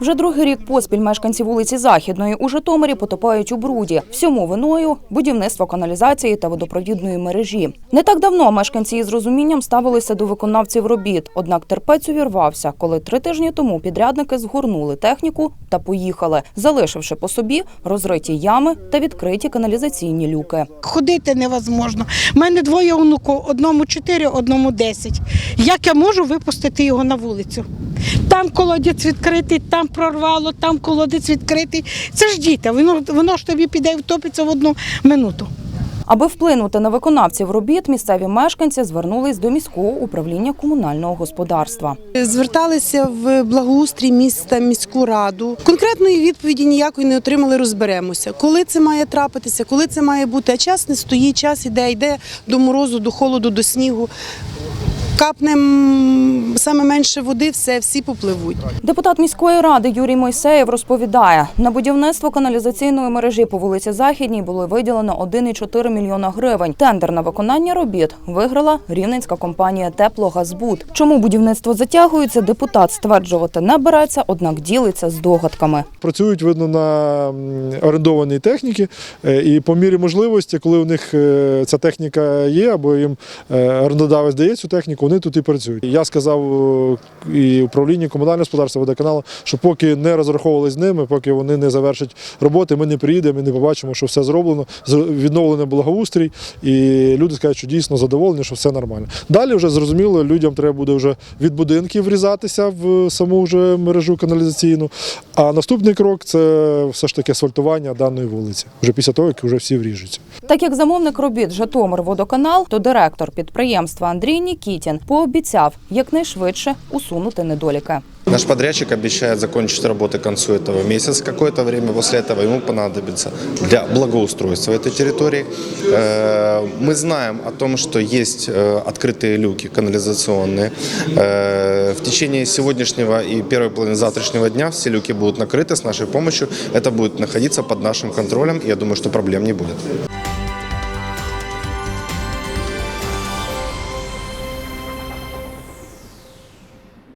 Вже другий рік поспіль мешканці вулиці Західної у Житомирі потопають у бруді. Всьому виною будівництво каналізації та водопровідної мережі. Не так давно мешканці із розумінням ставилися до виконавців робіт. Однак терпець увірвався, коли три тижні тому підрядники згорнули техніку та поїхали, залишивши по собі розриті ями та відкриті каналізаційні люки. Ходити невозможно. У мене двоє онуків, одному 4, одному 10. Як я можу випустити його на вулицю? Там колодець відкритий, там прорвало, там колодець відкритий. Це ж діти, воно, воно ж тобі піде і втопиться в одну минуту. Аби вплинути на виконавців робіт, місцеві мешканці звернулись до міського управління комунального господарства. Зверталися в благоустрій міста, міську раду. Конкретної відповіді ніякої не отримали. Розберемося, коли це має трапитися, коли це має бути. А час не стоїть, час іде, йде до морозу, до холоду, до снігу. Капне м, саме менше води, все, всі попливуть. Депутат міської ради Юрій Мойсеєв розповідає, на будівництво каналізаційної мережі по вулиці Західній було виділено 1,4 мільйона гривень. Тендер на виконання робіт виграла рівненська компанія Теплогазбуд. Чому будівництво затягується, депутат стверджувати не береться, однак ділиться з догадками. Працюють, видно, на орендованій техніці, е, і по мірі можливості, коли у них е, ця техніка є, або їм е, орендодавець дає цю техніку, вони тут і працюють. Я сказав е, і управлінню комунального господарства водоканалу, що поки не розраховували з ними, поки вони не завершать роботи, ми не приїдемо і не побачимо, що все зроблено, відновлено благоустрій, і люди скажуть, що дійсно задоволені, що все нормально. Далі вже зрозуміло, людям треба буде вже від будинків врізатися в саму вже мережу каналізаційну. А наступний крок це все ж таки асфальтування даної вулиці. Вже після того, як вже всі вріжуться. Так як замовник робіт Житомир водоканал, то директор підприємства Андрій Нікітін пообіцяв якнайшвидше усунути недоліки. Наш подрядчик обещает закончить работы к концу этого месяца. Какое-то время после этого ему понадобится для благоустройства этой территории. Э, Мы знаем о том, что есть э, открытые люки канализационные. Э, В течение сегодняшнего и первой половины завтрашнего дня все люки будут накрыты с нашей помощью. Это будет находиться под нашим контролем, и я думаю, что проблем не будет.